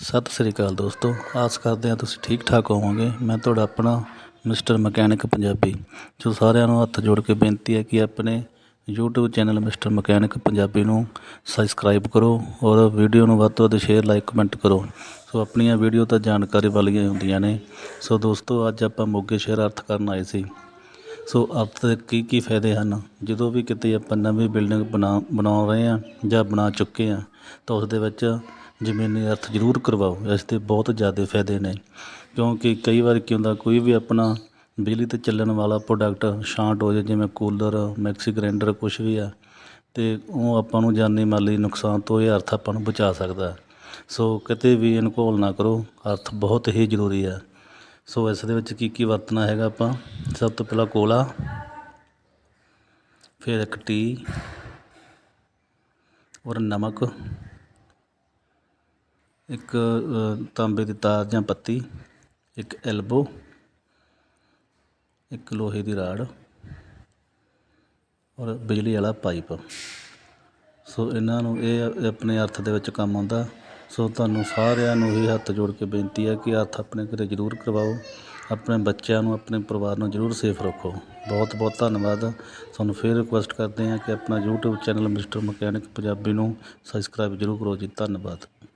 ਸਤਿ ਸ੍ਰੀ ਅਕਾਲ ਦੋਸਤੋ, ਆਸ ਕਰਦੇ ਹਾਂ ਤੁਸੀਂ ਠੀਕ ਠਾਕ ਹੋਵੋਗੇ। ਮੈਂ ਤੁਹਾਡਾ ਆਪਣਾ ਮਿਸਟਰ ਮਕੈਨਿਕ ਪੰਜਾਬੀ, ਜੋ ਸਾਰਿਆਂ ਨੂੰ ਹੱਥ ਜੋੜ ਕੇ ਬੇਨਤੀ ਹੈ ਕਿ ਆਪਣੇ YouTube channel mister mechanic Punjabi ਨੂੰ ਸਬਸਕ੍ਰਾਈਬ ਕਰੋ ਔਰ ਵੀਡੀਓ ਨੂੰ ਵੱਧ ਤੋਂ ਵੱਧ ਸ਼ੇਅਰ ਲਾਈਕ ਕਮੈਂਟ ਕਰੋ। ਸੋ ਆਪਣੀਆਂ ਵੀਡੀਓ ਤਾਂ ਜਾਣਕਾਰੀ ਵਾਲੀਆਂ ਹੀ ਹੁੰਦੀਆਂ ਨੇ। ਸੋ ਦੋਸਤੋ, ਅੱਜ ਆਪਾਂ ਮੋਗੇ ਸ਼ਹਿਰ ਅਰਥ ਕਰਨ ਆਏ ਸੀ। ਸੋ ਅਰਥ ਦੇ ਕੀ ਕੀ ਫਾਇਦੇ ਹਨ? ਜਦੋਂ ਵੀ ਕਿਤੇ ਆਪਾਂ ਨਵੀਂ ਬਿਲਡਿੰਗ ਬਣਾ ਬਣਾ ਰਹੇ ਹਾਂ ਜਾਂ ਬਣਾ ਚੁੱਕੇ ਹਾਂ, ਤਾਂ ਉਸ ਦੇ ਵਿੱਚ ਜ਼ਮੀਨੀ ਅਰਥ ਜ਼ਰੂਰ ਕਰਵਾਓ, ਇਸ ਦੇ ਬਹੁਤ ਜ਼ਿਆਦਾ ਫਾਇਦੇ ਨੇ। ਕਿਉਂਕਿ ਕਈ ਵਾਰ ਕੀ ਹੁੰਦਾ, ਕੋਈ ਵੀ ਆਪਣਾ ਬਿਜਲੀ 'ਤੇ ਚੱਲਣ ਵਾਲਾ ਪ੍ਰੋਡਕਟ ਸ਼ਾਰਟ ਹੋ ਜਾਏ, ਜਿਵੇਂ ਕੂਲਰ ਮਿਕਸੀ ਗਰਾਈਂਡਰ ਕੁਛ ਵੀ ਆ ਅਤੇ ਉਹ ਆਪਾਂ ਨੂੰ ਜਾਨੀ ਮਾਲੀ ਨੁਕਸਾਨ ਤੋਂ ਇਹ ਅਰਥ ਆਪਾਂ ਨੂੰ ਬਚਾ ਸਕਦਾ। ਸੋ ਕਿਤੇ ਵੀ ਇਨਕੋਲ ਨਾ ਕਰੋ, ਅਰਥ ਬਹੁਤ ਹੀ ਜ਼ਰੂਰੀ ਹੈ ਸੋ ਇਸ ਦੇ ਵਿੱਚ ਕੀ ਕੀ ਵਰਤਣਾ ਹੈਗਾ ਆਪਾਂ? ਸਭ ਤੋਂ ਪਹਿਲਾਂ ਕੋਲਾ, ਫਿਰ ਇੱਕ ਟੀ ਔਰ ਨਮਕ। ਇੱਕ ਤਾਂਬੇ ਦੀ ਤਾਰ ਜਾਂ ਪੱਤੀ, ਇੱਕ ਐਲਬੋ ਇੱਕ ਲੋਹੇ ਦੀ ਰਾੜ ਔਰ ਬਿਜਲੀ ਵਾਲਾ ਪਾਈਪ। ਸੋ ਇਹਨਾਂ ਨੂੰ ਇਹ ਆਪਣੇ ਅਰਥ ਦੇ ਵਿੱਚ ਕੰਮ ਆਉਂਦਾ। ਸੋ ਤੁਹਾਨੂੰ ਸਾਰਿਆਂ ਨੂੰ ਹੀ ਹੱਥ ਜੋੜ ਕੇ ਬੇਨਤੀ ਹੈ ਕਿ ਅਰਥ ਆਪਣੇ ਘਰੇ ਜ਼ਰੂਰ ਕਰਵਾਓ। ਆਪਣੇ ਬੱਚਿਆਂ ਨੂੰ, ਆਪਣੇ ਪਰਿਵਾਰ ਨੂੰ ਜ਼ਰੂਰ ਸੇਫ ਰੱਖੋ। ਬਹੁਤ ਬਹੁਤ ਧੰਨਵਾਦ। ਤੁਹਾਨੂੰ ਫਿਰ ਰਿਕੁਐਸਟ ਕਰਦੇ ਹਾਂ ਕਿ ਆਪਣਾ YouTube channel mister mechanic Punjabi ਨੂੰ ਸਬਸਕ੍ਰਾਈਬ ਜ਼ਰੂਰ ਕਰੋ ਜੀ। ਧੰਨਵਾਦ।